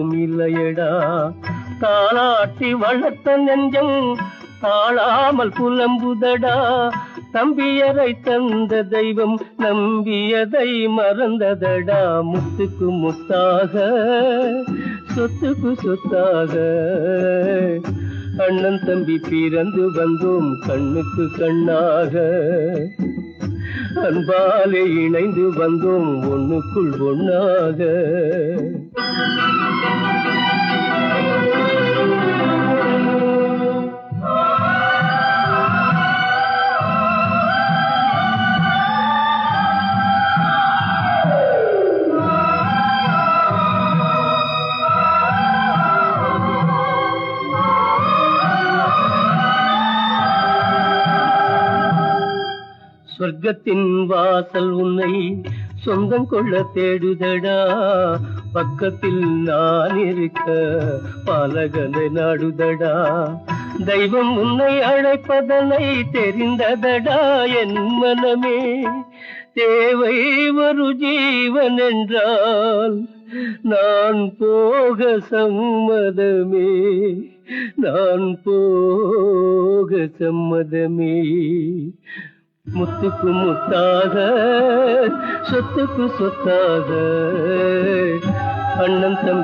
இல்லையடா. தாளாட்டி வளர்த்த நெஞ்சம் தாழாமல் புலம்புதடா. தம்பியரை தந்த தெய்வம் நம்பியதை மறந்ததடா. முத்துக்கு முத்தாக சொத்துக்கு சொத்தாக. அண்ணன் தம்பி பிறந்து வந்தோம் கண்ணுக்கு கண்ணாக. அன்பாலே இணைந்து வந்தோம் ஒண்ணுக்குள் ஒண்ணாக. சொர்க்கத்தின் வாசல் உன்னை சொந்தம் கொள்ள தேடுதடா. பக்கத்தில் நான் இருக்க பாலகனை நாடுதடா. தெய்வம் உன்னை அழைப்பதனை தெரிந்ததடா. என் மனமே தேவை ஒரு ஜீவன் என்றால் நான் போக சம்மதமே. நான் போக சம்மதமே. முத்துக்கு முத்தாக சொத்துக்கு சொத்தாக. அண்ணன் தம்பி